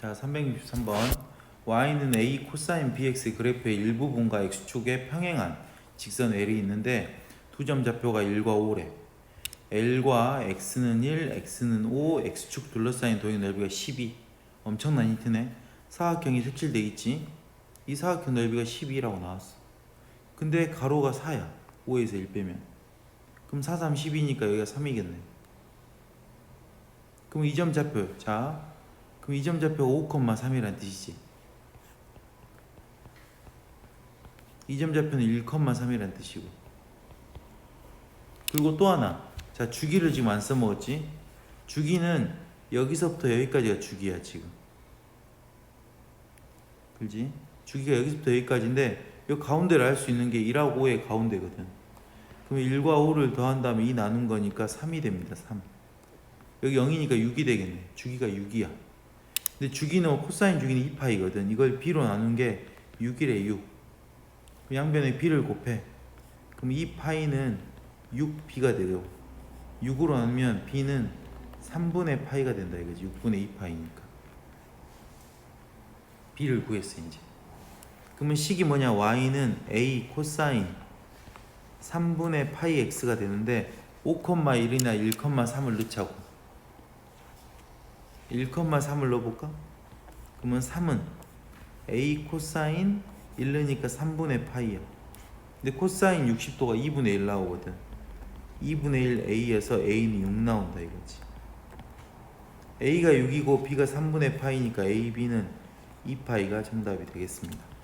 자, 363번. y는 a 코사인 bx 그래프의 일부분과 x축에 평행한 직선 L이 있는데 두 점 좌표가 1과 5래. L과 x는 1, x는 5, x축 둘러싸인 도형 넓이가 12. 엄청난 힌트네. 사각형이 색칠돼 있지. 이 사각형 넓이가 12라고 나왔어. 근데 가로가 4야. 5에서 1 빼면. 그럼 4, 3, 12니까 여기가 3이겠네. 그럼 이점 좌표. 자, 그럼 이점 좌표가 5,3이라는 뜻이지. 이점 좌표는 1,3이라는 뜻이고. 그리고 또 하나. 자, 주기를 지금 안 써먹었지? 주기는 여기서부터 여기까지가 주기야, 지금. 그지? 주기가 여기서부터 여기까지인데, 이 가운데를 알 수 있는 게 1하고 5의 가운데거든. 그럼 1과 5를 더한 다음에 2 나눈 거니까 3이 됩니다, 3. 여기 0이니까 6이 되겠네. 주기가 6이야. 근데 주기는 코사인 주기는 2파이거든. 이걸 b로 나눈 게 6이래 6. 그럼 양변에 b를 곱해. 그럼 2파이는 6b가 되고 6으로 나누면 b는 3분의 파이가 된다 이거지. 6분의 2파이니까. b를 구했어 이제. 그러면 식이 뭐냐? y는 a 코사인 3분의 파이 x가 되는데 5,1이나 1,3을 넣자고. 1,3을 넣어볼까? 그러면 3은 a 코사인 1 넣으니까 3분의 파이야. 근데 코사인 60도가 2분의 1 나오거든. 2분의 1 a에서 a는 6 나온다 이거지. a가 6이고 b가 3분의 파이니까 a, b는 2파이가 정답이 되겠습니다.